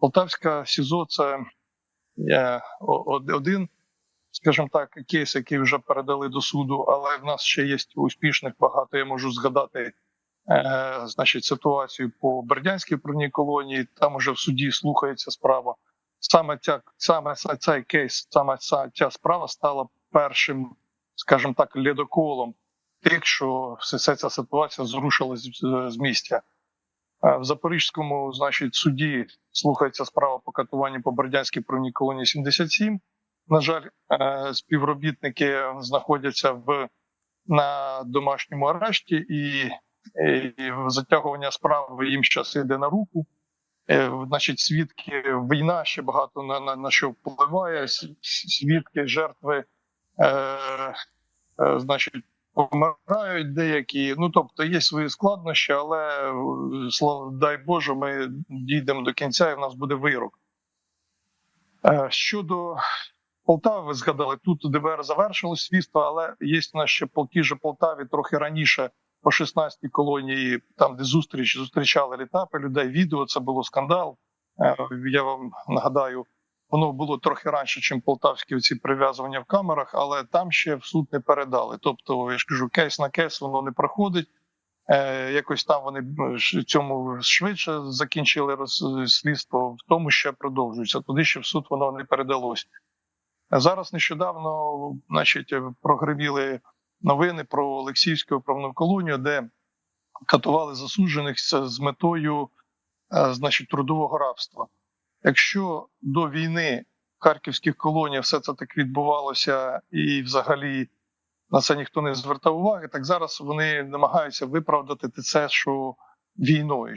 Полтавська СІЗО це е, один, скажімо так, кейс, який вже передали до суду, але в нас ще є успішних багато. Я можу згадати е, значить, ситуацію по Бердянській правній колонії. Там уже в суді слухається справа. Саме ця саме цей кейс, саме ця, справа стала першим, скажімо так, ледоколом тих, що вся ця ситуація зрушилась з місця. Е, В Запорізькому, значить, суді слухається справа по катуванню по Бердянській правній колонії 77. На жаль, е, співробітники знаходяться в на домашньому арешті, і, і затягування справи їм зараз йде на руку. Е, Значить, свідки війна ще багато на, на, на що впливає. Свідки, жертви, е, е, значить, помирають деякі. Ну тобто є свої складнощі, але слава дай Боже, ми дійдемо до кінця, і в нас буде вирок. Е, Щодо Полтави, ви згадали, тут ДБР завершило слідство, але є в нас ще по тій же Полтаві трохи раніше, по 16-й колонії, там де зустріч зустрічали літапи людей. Відео це було скандал. Е, Я вам нагадаю, воно було трохи раніше, ніж полтавські оці прив'язування в камерах, але там ще в суд не передали. Тобто, я ж кажу, кейс на кейс воно не проходить. Е, якось там вони е, цьому швидше закінчили слідство, в тому ще продовжується. Туди ще в суд воно не передалось. Зараз нещодавно, значить, прогреміли новини про Олексіївську правну колонію, де катували засуджених з з метою, е, значить, трудового рабства. Якщо до війни в харківських колоніях все це так відбувалося, і взагалі на це ніхто не звертав уваги, так зараз вони намагаються виправдати це, що війною.